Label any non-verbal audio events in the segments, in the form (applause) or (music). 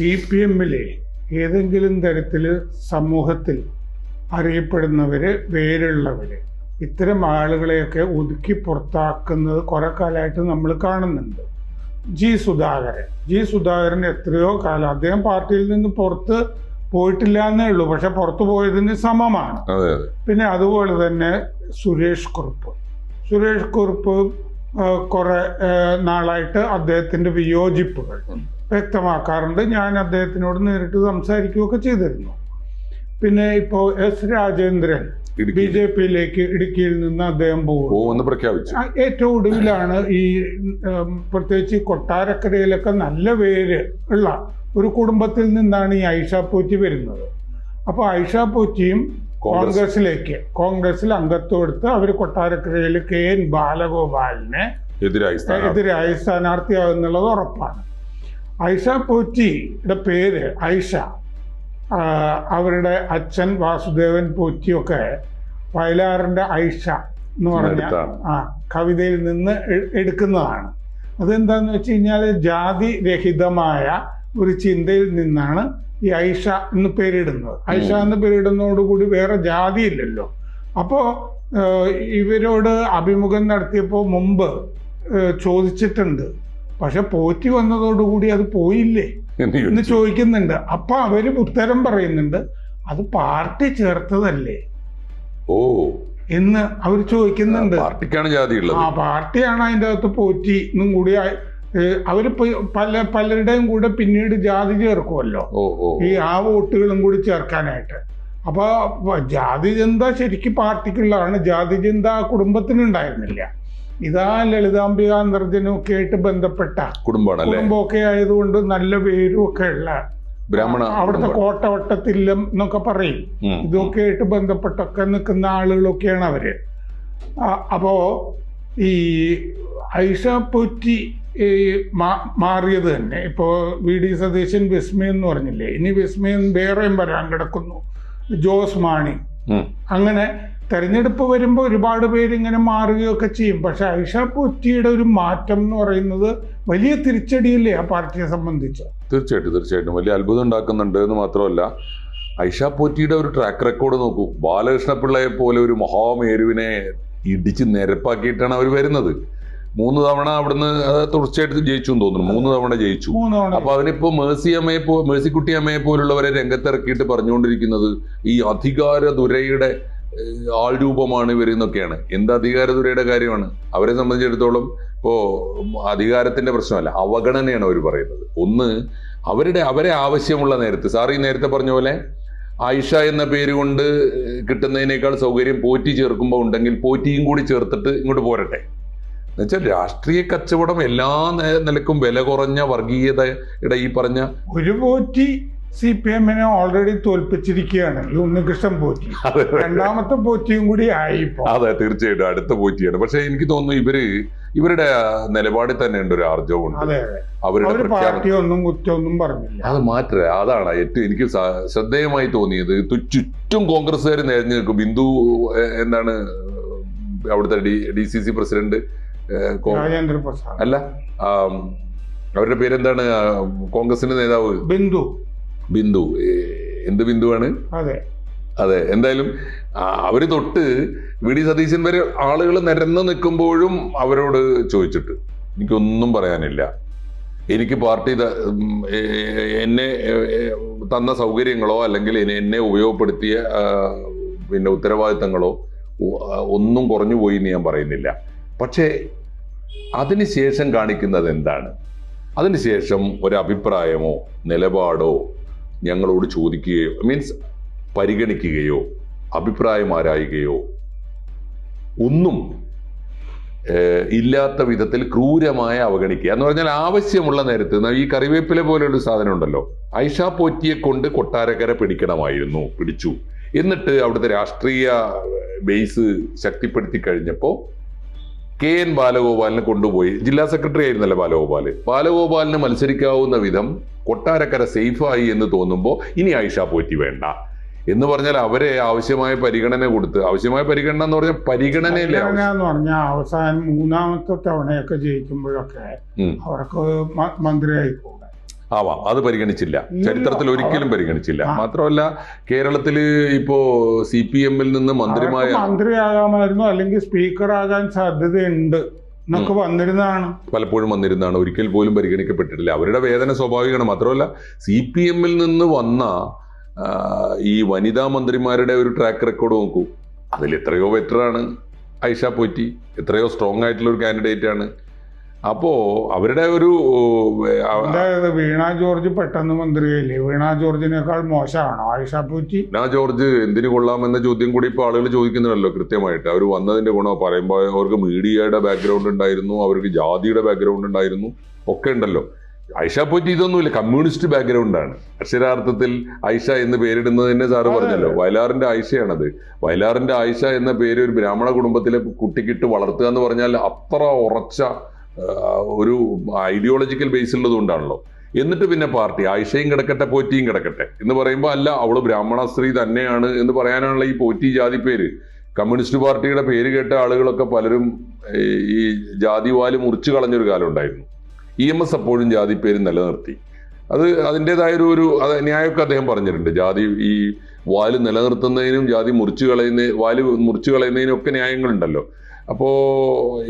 C P എമ്മിലെ ഏതെങ്കിലും തരത്തിൽ സമൂഹത്തിൽ അറിയപ്പെടുന്നവര് വേരുള്ളവര് ഇത്തരം ആളുകളെയൊക്കെ ഒതുക്കി പുറത്താക്കുന്നത് കുറെ കാലമായിട്ട് നമ്മൾ കാണുന്നുണ്ട്. ജി സുധാകരൻ. ജി സുധാകരൻ എത്രയോ കാലം അദ്ദേഹം പാർട്ടിയിൽ നിന്ന് പുറത്ത് പോയിട്ടില്ല എന്നേ ഉള്ളൂ. പക്ഷെ പുറത്തു പോയതിന് സമമാണ്. പിന്നെ അതുപോലെ തന്നെ സുരേഷ് കുറുപ്പ്. സുരേഷ് കുറുപ്പ് കുറെ നാളായിട്ട് അദ്ദേഹത്തിന്റെ വിയോജിപ്പുകൾ. വ്യക്തമാക്കാറുണ്ട്. ഞാൻ അദ്ദേഹത്തിനോട് നേരിട്ട് സംസാരിക്കുകയൊക്കെ ചെയ്തിരുന്നു. പിന്നെ ഇപ്പോ എസ് രാജേന്ദ്രൻ ബി ജെ പിയിലേക്ക് ഇടുക്കിയിൽ നിന്ന് അദ്ദേഹം പോകും പ്രഖ്യാപിച്ചു. ഏറ്റവും ഒടുവിലാണ് ഈ പ്രത്യേകിച്ച് കൊട്ടാരക്കരയിലൊക്കെ നല്ല പേര് ഉള്ള ഒരു കുടുംബത്തിൽ നിന്നാണ് ഈ ഐഷ പോറ്റി വരുന്നത്. അപ്പോൾ ഐഷ പോറ്റിയും കോൺഗ്രസ്. കോൺഗ്രസിലേക്ക് കോൺഗ്രസിൽ അംഗത്വം എടുത്ത് അവർ കൊട്ടാരക്കരയിൽ കെ എൻ ബാലഗോപാലിനെ എതിരായി എതിരായി സ്ഥാനാർത്ഥിയാകുന്നുള്ളത് ഉറപ്പാണ്. ഐഷ പോറ്റിയുടെ പേര് ഐഷ. അവരുടെ അച്ഛൻ വാസുദേവൻ പോറ്റിയൊക്കെ വയലാറിന്റെ ഐഷ എന്ന് പറഞ്ഞ ആ കവിതയിൽ നിന്ന് എടുക്കുന്നതാണ്. അതെന്താന്ന് വെച്ച് കഴിഞ്ഞാൽ ജാതി രഹിതമായ ഒരു ചിന്തയിൽ നിന്നാണ് ഈ ഐഷ എന്ന് പേരിടുന്നത്. ഐഷ എന്ന് പേരിടുന്നതോടുകൂടി വേറെ ജാതിയില്ലല്ലോ. അപ്പോൾ ഇവരോട് അഭിമുഖം നടത്തിയപ്പോൾ മുമ്പ് ചോദിച്ചിട്ടുണ്ട്. പക്ഷെ പോറ്റി വന്നതോടുകൂടി അത് പോയില്ലേ എന്ന് ചോദിക്കുന്നുണ്ട്. അപ്പൊ അവർ ഉത്തരം പറയുന്നുണ്ട് അത് പാർട്ടി ചേർത്തതല്ലേ? ഓ. എന്ന് അവർ ചോദിക്കുന്നുണ്ട്. പാർട്ടിക്കാണ് ജാതി ആ പാർട്ടിയാണ് അതിന്റെ അകത്ത് പോറ്റി എന്നും കൂടി അവർ പല പലരുടെയും കൂടെ പിന്നീട് ജാതി ചേർക്കുമല്ലോ ഈ ആ വോട്ടുകളും കൂടി ചേർക്കാനായിട്ട്. അപ്പൊ ജാതി ചിന്ത ശരിക്കും പാർട്ടിക്കുള്ളതാണ്. ജാതി ചിന്ത ആ കുടുംബത്തിനുണ്ടായിരുന്നില്ല. ഇതാ ലളിതാംബിക നിർജനും ഒക്കെ ആയിട്ട് ബന്ധപ്പെട്ട കുടുംബമാണ് കുടുംബമൊക്കെ ആയതുകൊണ്ട് നല്ല പേരും ഒക്കെ ഉള്ള ബ്രാഹ്മണ അവിടുത്തെ. കോട്ടവട്ടത്തില്ലം എന്നൊക്കെ പറയും. ഇതൊക്കെ ആയിട്ട് ബന്ധപ്പെട്ടൊക്കെ നിൽക്കുന്ന ആളുകളൊക്കെയാണ് അവർ. അപ്പോ ഈ ഐഷ പൊറ്റി ഈ മാറിയത് തന്നെ. ഇപ്പോ വി ഡി സതീശൻ വിസ്മയം എന്ന് പറഞ്ഞില്ലേ? ഇനി വിസ്മയം വേറെയും വരാൻ കിടക്കുന്നു. ജോസ് മാണി. അങ്ങനെ തെരഞ്ഞെടുപ്പ് വരുമ്പോൾ ഒരുപാട് പേര് ഇങ്ങനെ മാറുകയൊക്കെ ചെയ്യും. പക്ഷെ ഐഷ പൊറ്റിയുടെ ഒരു മാറ്റം എന്ന് പറയുന്നത് വലിയ തിരിച്ചടിയില്ലേ ആ പാർട്ടിയെ സംബന്ധിച്ച്? തീർച്ചയായിട്ടും തീർച്ചയായിട്ടും. വലിയ അത്ഭുതം ഉണ്ടാക്കുന്നുണ്ട് എന്ന് മാത്രമല്ല ഐഷ പോറ്റിയുടെ ഒരു ട്രാക്ക് റെക്കോർഡ് നോക്കൂ. ബാലകൃഷ്ണപിള്ളയെ പോലെ ഒരു മഹാമേരുവിനെ ഇടിച്ച് നിരപ്പാക്കിയിട്ടാണ് അവർ വരുന്നത്. മൂന്ന് തവണ അവിടുന്ന് തുടർച്ചയായിട്ട് ജയിച്ചു എന്ന് തോന്നുന്നു. മൂന്ന് തവണ ജയിച്ചു. അപ്പൊ അതിനിപ്പോ മേഴ്സി അമ്മയെ പോ മേഴ്സിക്കുട്ടി അമ്മയെ പോലുള്ളവരെ രംഗത്തിറക്കിയിട്ട് പറഞ്ഞുകൊണ്ടിരിക്കുന്നത് ഈ അധികാര ദുരയുടെ ഏഹ്, ആൾരൂപമാണ് ഇവരെന്നൊക്കെയാണ് എന്ത് അധികാരതുരയുടെ കാര്യമാണ്? അവരെ സംബന്ധിച്ചിടത്തോളം ഇപ്പോ അധികാരത്തിന്റെ പ്രശ്നമല്ല അവഗണനയാണ് അവർ പറയുന്നത്. ഒന്ന് അവരുടെ അവരെ ആവശ്യമുള്ള നേരത്ത് സാർ ഈ നേരത്തെ പറഞ്ഞ പോലെ ആയിഷ എന്ന പേര് കൊണ്ട് കിട്ടുന്നതിനേക്കാൾ സൗകര്യം പോറ്റി ചേർക്കുമ്പോൾ ഉണ്ടെങ്കിൽ പോറ്റിയും കൂടി ചേർത്തിട്ട് ഇങ്ങോട്ട് പോരട്ടെ. എന്നുവെച്ചാൽ രാഷ്ട്രീയ കച്ചവടം എല്ലാ നിലക്കും വില കുറഞ്ഞ വർഗീയതയുടെ ഈ പറഞ്ഞ ഒരു പോറ്റി സി പി എമ്മിനെ ഓൾറെഡി തോൽപ്പിച്ചിരിക്കുകയാണ്. ഈ ഉണ്ണികൃഷ്ണൻ പോറ്റി. (laughs) രണ്ടാമത്തെ പോറ്റിയും കൂടി ആയി അതെ തീർച്ചയായിട്ടും. അടുത്ത പോറ്റിയാണ്. പക്ഷെ എനിക്ക് തോന്നുന്നു ഇവർ ഇവരുടെ നിലപാടിൽ തന്നെ ഉണ്ട് ഒരു ആർജവും അവരുടെ പാർട്ടി ഒന്നും കുറ്റമൊന്നും പറഞ്ഞില്ല. അത് മാറ്റേ അതാണ് ഏറ്റവും എനിക്ക് ശ്രദ്ധേയമായി തോന്നിയത്. ചുറ്റും കോൺഗ്രസ്സുകാർ നേരഞ്ഞു നിൽക്കും. ബിന്ദു എന്താണ് അവിടുത്തെ D D C C president Rajendra Prasad. അല്ല അവരുടെ പേരെന്താണ് കോൺഗ്രസിന്റെ നേതാവ്? ബിന്ദു. ബിന്ദു. എന്ത് ബിന്ദുവാണ്? അതെ. അതെ എന്തായാലും അവർ തൊട്ട് വി ഡി സതീശൻ വരെ ആളുകൾ നിരന്ന് നിൽക്കുമ്പോഴും അവരോട് ചോദിച്ചിട്ട്. എനിക്കൊന്നും പറയാനില്ല. എനിക്ക് പാർട്ടി എന്നെ തന്ന സൗകര്യങ്ങളോ അല്ലെങ്കിൽ എന്നെ- എന്നെ ഉപയോഗപ്പെടുത്തിയ പിന്നെ ഉത്തരവാദിത്തങ്ങളോ ഒന്നും കുറഞ്ഞു പോയി എന്ന് ഞാൻ പറയുന്നില്ല. പക്ഷേ അതിനുശേഷം കാണിക്കുന്നത് എന്താണ്? അതിനുശേഷം ഒരു അഭിപ്രായമോ നിലപാടോ ഞങ്ങളോട് ചോദിക്കുകയോ മീൻസ് പരിഗണിക്കുകയോ അഭിപ്രായം ആരായുകയോ ഒന്നും ഇല്ലാത്ത വിധത്തിൽ ക്രൂരമായ അവഗണിക്കുക. എന്ന് പറഞ്ഞാൽ ആവശ്യമുള്ള നേരത്ത് ഈ കറിവേപ്പില പോലെയുള്ള സാധനം ഉണ്ടല്ലോ ഐഷ പോറ്റിയെ കൊണ്ട് കൊട്ടാരക്കര പിടിക്കണമായിരുന്നു പിടിച്ചു. എന്നിട്ട് അവിടുത്തെ രാഷ്ട്രീയ ബേസ് ശക്തിപ്പെടുത്തി കഴിഞ്ഞപ്പോൾ കെ എൻ ബാലഗോപാലിനെ കൊണ്ടുപോയി. ജില്ലാ സെക്രട്ടറി ആയിരുന്നല്ലോ ബാലഗോപാൽ? ബാലഗോപാലിന് മത്സരിക്കാവുന്ന വിധം കൊട്ടാരക്കര സേഫായി എന്ന് തോന്നുമ്പോൾ ഇനി ആയിഷ പോറ്റി വേണ്ട. എന്ന് പറഞ്ഞാൽ അവരെ ആവശ്യമായ പരിഗണന കൊടുത്ത് ആവശ്യമായ പരിഗണന എന്ന് പറഞ്ഞാൽ പരിഗണനയില്ല പരിഗണന എന്ന് പറഞ്ഞാൽ അവസാനം മൂന്നാമത്തെ തവണയൊക്കെ ജയിക്കുമ്പോഴൊക്കെ അവർക്ക് മന്ത്രിയായി കൂടെ ആവാം. അത് പരിഗണിച്ചില്ല. ചരിത്രത്തിൽ ഒരിക്കലും പരിഗണിച്ചില്ല. മാത്രമല്ല കേരളത്തിൽ ഇപ്പോ സി പി എമ്മിൽ നിന്ന് മന്ത്രിമായ മന്ത്രിയാകാമായിരുന്നു. അല്ലെങ്കിൽ സ്പീക്കർ ആകാൻ സാധ്യതയുണ്ട് എന്നൊക്കെ വന്നിരുന്നതാണ്. പലപ്പോഴും വന്നിരുന്നതാണ്. ഒരിക്കൽ പോലും പരിഗണിക്കപ്പെട്ടിട്ടില്ല. അവരുടെ വേദന സ്വാഭാവികമാണ്. മാത്രമല്ല സി പി എമ്മിൽ നിന്ന് വന്ന ഈ വനിതാ മന്ത്രിമാരുടെ ഒരു ട്രാക്ക് റെക്കോർഡ് നോക്കൂ. അതിൽ എത്രയോ ബെറ്ററാണ് ഐഷ പോറ്റി. എത്രയോ സ്ട്രോങ് ആയിട്ടുള്ള ഒരു കാൻഡിഡേറ്റ് ആണ്. അപ്പോ അവരുടെ ഒരു വീണ ജോർജ് പെട്ടെന്ന് മന്ത്രിയായില്ലേ? വീണ ജോർജിനേക്കാൾ മോശമാണോ? ആയിഷ പൂറ്റി നാ ജോർജ് എന്തിനു കൊള്ളാമെന്ന ചോദ്യം കൂടി ഇപ്പോൾ ആളുകൾ ചോദിക്കുന്നുണ്ടല്ലോ കൃത്യമായിട്ട്. അവർ വന്നതിന്റെ ഗുണം പറയുമ്പോൾ അവർക്ക് മീഡിയയുടെ ബാക്ക്ഗ്രൗണ്ട് ഉണ്ടായിരുന്നു അവർക്ക് ജാതിയുടെ ബാക്ക്ഗ്രൗണ്ട് ഉണ്ടായിരുന്നു ഒക്കെ ഉണ്ടല്ലോ. ഐഷ പോറ്റി ഇതൊന്നുമില്ല കമ്മ്യൂണിസ്റ്റ് ബാക്ക്ഗ്രൗണ്ടാണ് അക്ഷരാർത്ഥത്തിൽ ഐഷ എന്ന് പേരിടുന്നത് തന്നെ സാറ് പറഞ്ഞല്ലോ. വയലാറിന്റെ ആയിഷയാണത്. വയലാറിന്റെ ആയിഷ എന്ന പേര് ഒരു ബ്രാഹ്മണ കുടുംബത്തിലെ കുട്ടിക്കിട്ട് വളർത്തുക എന്ന് പറഞ്ഞാൽ അത്ര ഉറച്ച ഒരു ഐഡിയോളജിക്കൽ ബേസ് ഉള്ളത് കൊണ്ടാണല്ലോ എന്നിട്ട് പിന്നെ പാർട്ടി ആയിഷയും കിടക്കട്ടെ പോറ്റിയും കിടക്കട്ടെ എന്ന് പറയുമ്പോൾ അല്ല അവൾ ബ്രാഹ്മണ സ്ത്രീ തന്നെയാണ് എന്ന് പറയാനാണല്ലോ ഈ പോറ്റി ജാതി പേര്. കമ്മ്യൂണിസ്റ്റ് പാർട്ടിയുടെ പേര് കേട്ട ആളുകളൊക്കെ പലരും ഈ ജാതി വാൽ മുറിച്ചു കളഞ്ഞൊരു കാലം ഉണ്ടായിരുന്നു. ഇ എം എസ് അപ്പോഴും ജാതി പേര് നിലനിർത്തി. അത് അതിന്റെതായ ഒരു ഒരു അത് ന്യായമൊക്കെ അദ്ദേഹം പറഞ്ഞിട്ടുണ്ട്. ജാതി ഈ വാൽ നിലനിർത്തുന്നതിനും ജാതി മുറിച്ചു കളയുന്ന വാൽ മുറിച്ചു കളയുന്നതിനും ഒക്കെ ന്യായങ്ങളുണ്ടല്ലോ. അപ്പോ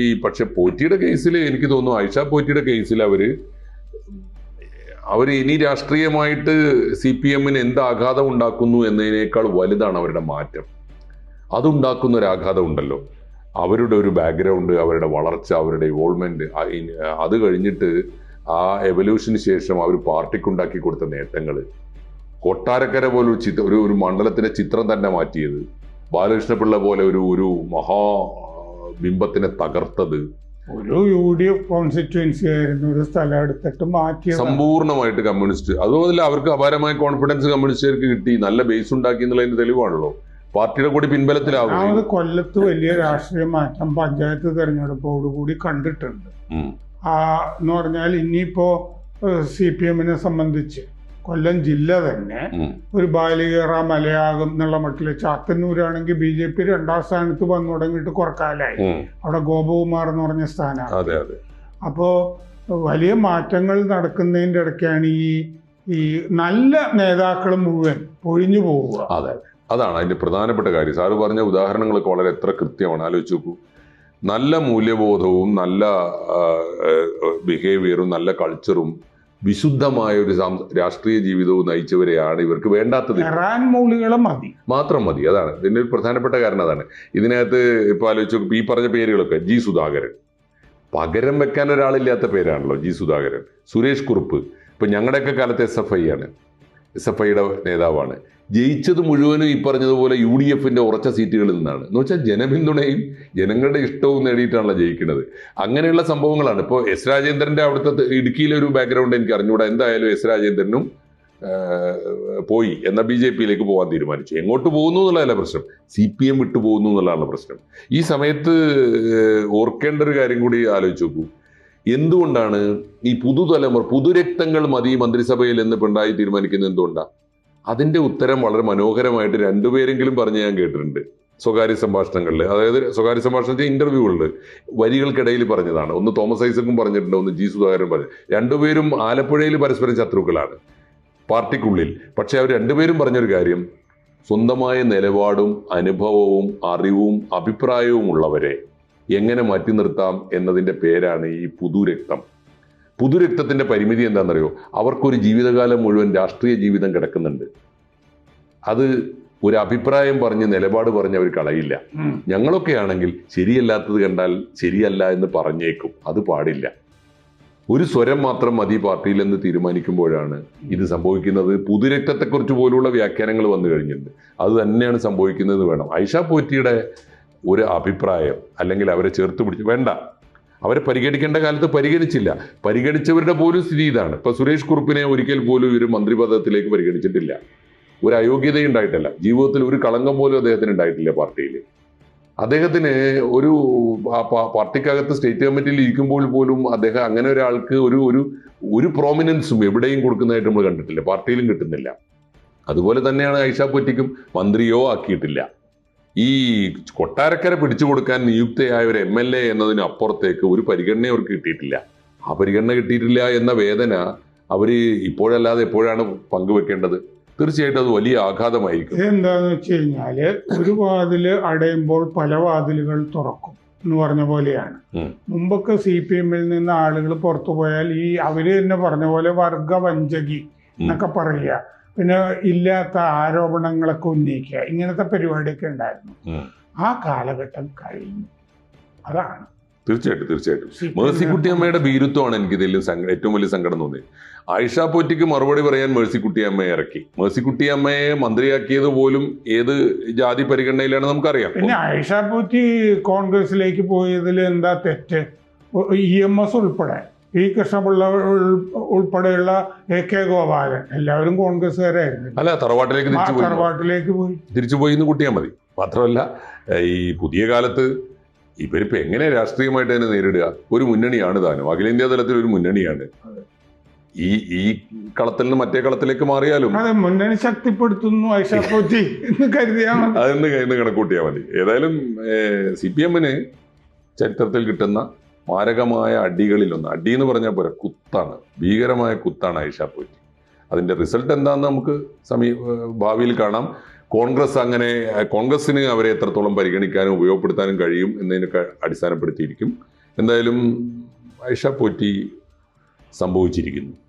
ഈ പക്ഷെ പോറ്റിയുടെ കേസിൽ എനിക്ക് തോന്നുന്നു ഐഷ പോറ്റിയുടെ കേസിൽ അവർ അവർ ഇനി രാഷ്ട്രീയമായിട്ട് സി പി എമ്മിന് എന്ത് ആഘാതം ഉണ്ടാക്കുന്നു എന്നതിനേക്കാൾ വലുതാണ് അവരുടെ മാറ്റം. അതുണ്ടാക്കുന്ന ഒരു ആഘാതം ഉണ്ടല്ലോ. അവരുടെ ഒരു ബാക്ക്ഗ്രൗണ്ട് അവരുടെ വളർച്ച അവരുടെ ഇവോൾവ്മെന്റ് അത് കഴിഞ്ഞിട്ട് ആ എവല്യൂഷന് ശേഷം അവർ പാർട്ടിക്കുണ്ടാക്കി കൊടുത്ത നേട്ടങ്ങൾ കൊട്ടാരക്കര പോലെ ഒരു ചിത്ര ഒരു ഒരു മണ്ഡലത്തിന്റെ ചിത്രം തന്നെ മാറ്റിയത്. ബാലകൃഷ്ണപിള്ള പോലെ ഒരു ഒരു മഹാ ബിംബത്തിനെ തകർത്തത് ഒരു യു ഡി എഫ് കോൺസ്റ്റിറ്റ്യുവൻസി ആയിരുന്നു. ഒരു സ്ഥലം എടുത്തിട്ട് മാറ്റി സമ്പൂർണമായിട്ട് കമ്മ്യൂണിസ്റ്റ്. അതുപോലെ അവർക്ക് അപാരമായ കോൺഫിഡൻസ് കമ്മ്യൂണിസ്റ്റുകാർക്ക് കിട്ടി. നല്ല ബേസ് ഉണ്ടാക്കി എന്നുള്ളതിന്റെ തെളിവാണല്ലോ. പാർട്ടിയുടെ കൂടി പിൻബലത്തിലാവും കൊല്ലത്ത് വലിയ രാഷ്ട്രീയ മാറ്റം പഞ്ചായത്ത് തെരഞ്ഞെടുപ്പോടുകൂടി കണ്ടിട്ടുണ്ട്. ആ എന്ന് പറഞ്ഞാൽ ഇനിയിപ്പോ സി പി എമ്മിനെ സംബന്ധിച്ച് കൊല്ലം ജില്ല തന്നെ ഒരു ബാലികേറ മലയാകും എന്നുള്ള മട്ടിൽ ചാത്തന്നൂരാണെങ്കിൽ ബി ജെ പി രണ്ടാം സ്ഥാനത്ത് വന്നു തുടങ്ങിയിട്ട് കുറക്കാലായി. അവിടെ ഗോപകുമാർ എന്ന് പറഞ്ഞ സ്ഥാനം അതെ അതെ. അപ്പോ വലിയ മാറ്റങ്ങൾ നടക്കുന്നതിന്റെ ഇടയ്ക്കാണ് ഈ ഈ നല്ല നേതാക്കൾ മുഴുവൻ പൊഴിഞ്ഞു പോവുക. അതെ അതാണ് അതിന്റെ പ്രധാനപ്പെട്ട കാര്യം. സാറ് പറഞ്ഞ ഉദാഹരണങ്ങളൊക്കെ വളരെ എത്ര കൃത്യമാണ്. ആലോചിച്ചു നോക്കൂ. നല്ല മൂല്യബോധവും നല്ല ബിഹേവിയറും നല്ല കൾച്ചറും വിശുദ്ധമായ ഒരു രാഷ്ട്രീയ ജീവിതവും നയിച്ചവരെയാണ് ഇവർക്ക് വേണ്ടാത്തത്. മതി. മാത്രം മതി അതാണ്. ഇതിന്റെ ഒരു പ്രധാനപ്പെട്ട കാരണം അതാണ്. ഇതിനകത്ത് ഇപ്പൊ ആലോചിച്ച് ഈ പറഞ്ഞ പേരുകളൊക്കെ ജി സുധാകരൻ. പകരം വെക്കാൻ ഒരാളില്ലാത്ത പേരാണല്ലോ ജി സുധാകരൻ. സുരേഷ് കുറുപ്പ്. ഇപ്പൊ ഞങ്ങളുടെയൊക്കെ കാലത്ത് എസ് എഫ് ഐ ആണ്. എസ് എഫ് ഐയുടെ നേതാവാണ്. ജയിച്ചത് മുഴുവനും ഈ പറഞ്ഞതുപോലെ യു ഡി എഫിന്റെ ഉറച്ച സീറ്റുകളിൽ നിന്നാണ്. എന്ന് വെച്ചാൽ ജനപിന്തുണയും ജനങ്ങളുടെ ഇഷ്ടവും നേടിയിട്ടാണല്ലോ ജയിക്കുന്നത്. അങ്ങനെയുള്ള സംഭവങ്ങളാണ്. ഇപ്പോൾ എസ് രാജേന്ദ്രന്റെ അവിടുത്തെ ഇടുക്കിയിലെ ഒരു ബാക്ക്ഗ്രൗണ്ട് എനിക്ക് അറിഞ്ഞുകൂടാ എന്തായാലും എസ് രാജേന്ദ്രനും പോയി എന്ന ബി ജെ പിയിലേക്ക് പോകാൻ തീരുമാനിച്ചു. എങ്ങോട്ട് പോകുന്നു എന്നുള്ളതല്ല പ്രശ്നം. സി പി എം വിട്ടു പോകുന്നു എന്നുള്ളതാണ് പ്രശ്നം. ഈ സമയത്ത് ഓർക്കേണ്ട ഒരു കാര്യം കൂടി ആലോചിച്ച് നോക്കൂ. എന്തുകൊണ്ടാണ് ഈ പുതുതലമുറ പുതുരക്തങ്ങൾ മതി മന്ത്രിസഭയിൽ എന്ന് പിണറായി തീരുമാനിക്കുന്നത് എന്തുകൊണ്ടാണ് അതിന്റെ ഉത്തരം വളരെ മനോഹരമായിട്ട് രണ്ടുപേരെങ്കിലും പറഞ്ഞ് ഞാൻ കേട്ടിട്ടുണ്ട് സ്വകാര്യ സംഭാഷണങ്ങളിൽ. അതായത് സ്വകാര്യ സംഭാഷണത്തിൽ ഇന്റർവ്യൂകളിൽ വരികൾക്കിടയിൽ പറഞ്ഞതാണ്. ഒന്ന് തോമസ് ഐസക്കും പറഞ്ഞിട്ടുണ്ട് ഒന്ന് ജി സുധാകരൻ പറഞ്ഞു. രണ്ടുപേരും ആലപ്പുഴയിൽ പരസ്പരം ശത്രുക്കളാണ് പാർട്ടിക്കുള്ളിൽ. പക്ഷെ അവർ രണ്ടുപേരും പറഞ്ഞൊരു കാര്യം സ്വന്തമായ നിലപാടും അനുഭവവും അറിവും അഭിപ്രായവും ഉള്ളവരെ എങ്ങനെ മാറ്റി നിർത്താം എന്നതിന്റെ പേരാണ് ഈ പുതുരക്തം. പുതുരക്തത്തിന്റെ പരിമിതി എന്താണെന്നറിയോ? അവർക്കൊരു ജീവിതകാലം മുഴുവൻ രാഷ്ട്രീയ ജീവിതം കിടക്കുന്നുണ്ട്. അത് ഒരു അഭിപ്രായം പറഞ്ഞ് നിലപാട് പറഞ്ഞ് അവർ കളയില്ല. ഞങ്ങളൊക്കെ ആണെങ്കിൽ ശരിയല്ലാത്തത് കണ്ടാൽ ശരിയല്ല എന്ന് പറഞ്ഞേക്കും. അത് പാടില്ല. ഒരു സ്വരം മാത്രം മതി പാർട്ടിയിൽ എന്ന് തീരുമാനിക്കുമ്പോഴാണ് ഇത് സംഭവിക്കുന്നത്. പുതുരക്തത്തെക്കുറിച്ച് പോലുള്ള വ്യാഖ്യാനങ്ങൾ വന്നു കഴിഞ്ഞിട്ടുണ്ട്. അത് തന്നെയാണ് സംഭവിക്കുന്നത് വേണം. ഐഷ പോറ്റിയുടെ ഒരു അഭിപ്രായം അല്ലെങ്കിൽ അവരെ ചേർത്ത് പിടിച്ച് വേണ്ട. അവരെ പരിഗണിക്കേണ്ട കാലത്ത് പരിഗണിച്ചില്ല. പരിഗണിച്ചവരുടെ പോലും സ്ഥിതി ഇതാണ്. ഇപ്പൊ സുരേഷ് കുറുപ്പിനെ ഒരിക്കൽ പോലും ഇവർ മന്ത്രിപദത്തിലേക്ക് പരിഗണിച്ചിട്ടില്ല. ഒരു അയോഗ്യതയും ഉണ്ടായിട്ടില്ല. ജീവിതത്തിൽ ഒരു കളങ്കം പോലും അദ്ദേഹത്തിന് ഉണ്ടായിട്ടില്ല പാർട്ടിയിൽ. അദ്ദേഹത്തിന് ഒരു പാർട്ടിക്കകത്ത് സ്റ്റേറ്റ് കമ്മിറ്റിയിൽ ഇരിക്കുമ്പോൾ പോലും അദ്ദേഹം അങ്ങനെ ഒരാൾക്ക് ഒരു ഒരു ഒരു പ്രോമിനൻസും എവിടെയും കൊടുക്കുന്നതായിട്ട് നമ്മൾ കണ്ടിട്ടില്ല. പാർട്ടിയിലും കിട്ടുന്നില്ല. അതുപോലെ തന്നെയാണ് ഐഷാ പൊറ്റിക്കും മന്ത്രിയോ ആക്കിയിട്ടില്ല. ഈ കൊട്ടാരക്കര പിടിച്ചു കൊടുക്കാൻ നിയുക്തയായ ഒരു എം എൽ എ എന്നതിന് അപ്പുറത്തേക്ക് ഒരു പരിഗണന അവർക്ക് കിട്ടിയിട്ടില്ല. ആ പരിഗണന കിട്ടിയിട്ടില്ല എന്ന വേദന അവർ ഇപ്പോഴല്ലാതെ എപ്പോഴാണ് പങ്കുവെക്കേണ്ടത്? തീർച്ചയായിട്ടും അത് വലിയ ആഘാതമായിരിക്കും. എന്താന്ന് വെച്ച് കഴിഞ്ഞാൽ ഒരു വാതിൽ അടയുമ്പോൾ പല വാതിലുകൾ തുറക്കും എന്ന് പറഞ്ഞ പോലെയാണ്. മുമ്പൊക്കെ സി പി എമ്മിൽ നിന്ന് ആളുകൾ പുറത്തു പോയാൽ ഈ അവർ തന്നെ പറഞ്ഞ പോലെ വർഗവഞ്ചകി എന്നൊക്കെ പറയുക. പിന്നെ ഇല്ലാത്ത ആരോപണങ്ങളൊക്കെ ഉന്നയിക്കുക ഇങ്ങനത്തെ പരിപാടിയൊക്കെ ഉണ്ടായിരുന്നു. ആ കാലഘട്ടം കഴിഞ്ഞു. അതാണ്. തീർച്ചയായിട്ടും തീർച്ചയായിട്ടും. മേഴ്സിക്കുട്ടിയമ്മയുടെ ഭീരുത്വമാണ് എനിക്ക് ഇതിൽ സങ്ക- ഏറ്റവും വലിയ സങ്കടം തോന്നിയത്. ആയിഷ പോറ്റിക്ക് മറുപടി പറയാൻ മേഴ്സിക്കുട്ടിയമ്മയെ ഇറക്കി. മേഴ്സിക്കുട്ടിയമ്മയെ മന്ത്രിയാക്കിയത് പോലും ഏത് ജാതി പരിഗണനയിലാണ് നമുക്കറിയാം. പിന്നെ ആയിഷ പോറ്റി കോൺഗ്രസിലേക്ക് പോയതിൽ എന്താ തെറ്റ്? ഇ എം എസ് ഉൾപ്പെടെ. പി കൃഷ്ണപിള്ള ഉൾപ്പെടെയുള്ള എ കെ ഗോപാലൻ. എല്ലാവരും കോൺഗ്രസ്സുകാരായിരുന്നു. അല്ല തറവാട്ടിലേക്ക് തറവാട്ടിലേക്ക് പോയി. തിരിച്ചു പോയി എന്ന് കൂട്ടിയാൽ മതി. മാത്രമല്ല ഈ പുതിയ കാലത്ത് ഇവരിപ്പോ എങ്ങനെ രാഷ്ട്രീയമായിട്ട് അതിനെ നേരിടുക? ഒരു മുന്നണിയാണ് താനും. അഖിലേന്ത്യാ തലത്തിൽ ഒരു മുന്നണിയാണ്. ഈ ഈ കളത്തിൽ നിന്ന് മറ്റേ കളത്തിലേക്ക് മാറിയാലും അതെ മുന്നണി ശക്തിപ്പെടുത്തുന്നു ആയിഷ പൂറ്റി എന്ന് കരുതിയാൽ മതി. അതെന്ന് കണക്കൂട്ടിയാൽ മതി. ഏതായാലും സി പി എമ്മിന് ചരിത്രത്തിൽ കിട്ടുന്ന മാരകമായ അടികളിലൊന്ന്. അടി എന്ന് പറഞ്ഞാൽ പോരാ കുത്താണ്. ഭീകരമായ കുത്താണ് ഐഷ പോറ്റി അതിന്റെ റിസൾട്ട് എന്താണെന്ന് നമുക്ക് സമീ ഭാവിയിൽ കാണാം. കോൺഗ്രസ് അങ്ങനെ കോൺഗ്രസിന് അവരെ എത്രത്തോളം പരിഗണിക്കാനും ഉപയോഗപ്പെടുത്താനും കഴിയും എന്നതിനൊക്കെ അടിസ്ഥാനപ്പെടുത്തിയിരിക്കും. എന്തായാലും ഐഷ പോറ്റി സംഭവിച്ചിരിക്കുന്നു.